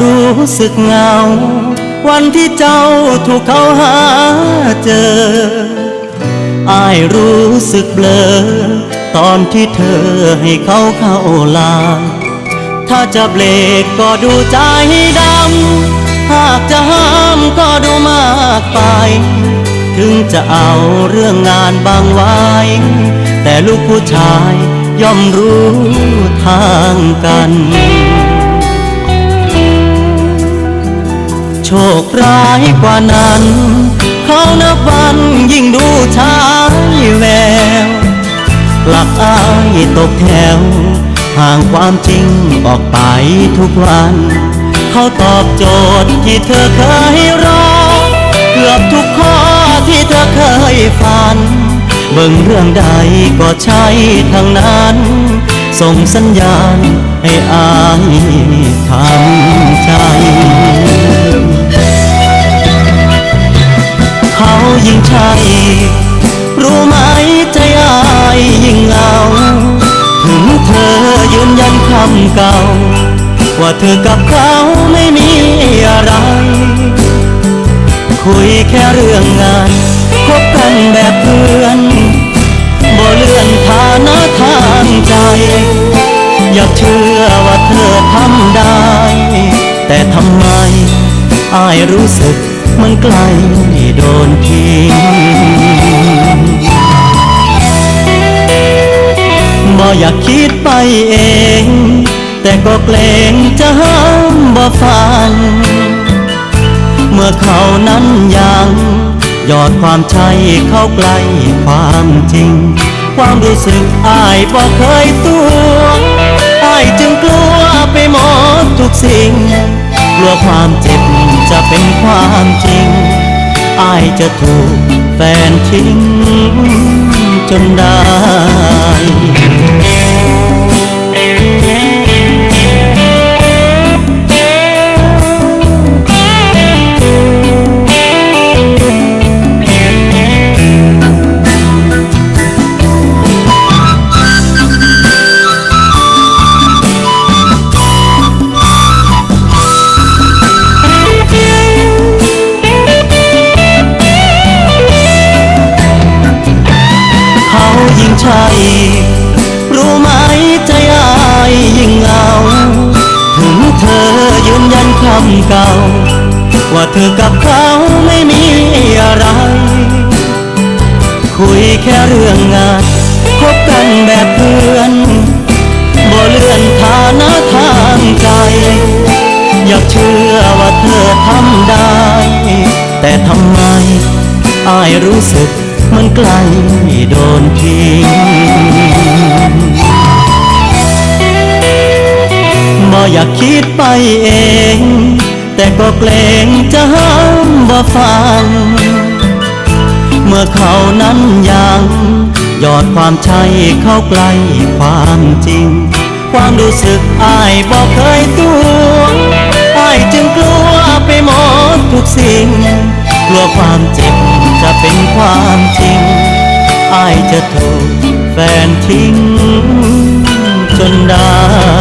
รู้สึกเหงา วันที่เจ้าถูกเขาหาเจออายรู้สึกเบลอ ตอนที่เธอให้เขาเข้าลา ถ้าจะเบรกก็ดูใจดำ หากจะห้ามก็ดูมากไป ถึงจะเอาเรื่องงานบางไว้ แต่ลูกผู้ชายย่อมรู้ทางกัน โชคร้ายกว่านั้น เขานับวันยิ่งดูชายแววหลักอายตกแถว ห่างความจริงออกไปทุกวัน เขาตอบโจทย์ที่เธอเคยรอ เกือบทุกข้อที่เธอเคยฝัน เบิ่งเรื่องใดก็ใช่ทั้งนั้น ส่งสัญญาณให้อายทำใจ ยิ่งใช่ รู้ไหมใจอายยิ่งเหงา ถึงเธอยืนยันคำเก่า ว่าเธอกับเขาไม่มีอะไร คุยแค่เรื่องงานคบกันแบบเพื่อนบ่เลื่อนฐานะทางใจ อยากเชื่อว่าเธอทำได้ แต่ทำไมอายรู้สึก มันใกลโดนทิ้งบ่อยากคิดไปเอง แต่ก็เกรงจะห้ามบ่ฟัง เมื่อเขานั้นยังยอดความใช่เข้าใกล้ความจริง ความรู้สึกอายบอกเคยตัวอายจึงกลัวไปหมดทุกสิ่ง ลัวความเจ็บจะเป็นความจริง อายจะถูกแฟนทิ้งจนได้ เก่า ว่าเธอกับเขาไม่มีอะไร คุยแค่เรื่องงานคบกันแบบเพื่อนบ่เลื่อนฐานะทางใจ อยากเชื่อว่าเธอทำได้ แต่ทำไมอายรู้สึกมันใกลโดนทิ้งบ่อยากคิดไปเอง แต่ก็เกรงจะห้ามบ่ฟัง เมื่อเขานั้นยังยอดความใช่เข้าใกล้ความจริง ความรู้สึกอายบอกเคยตัวอายจึงกลัวไปหมดทุกสิ่ง กลัวความเจ็บจะเป็นความจริงอายจะถูกแฟนทิ้งจนได้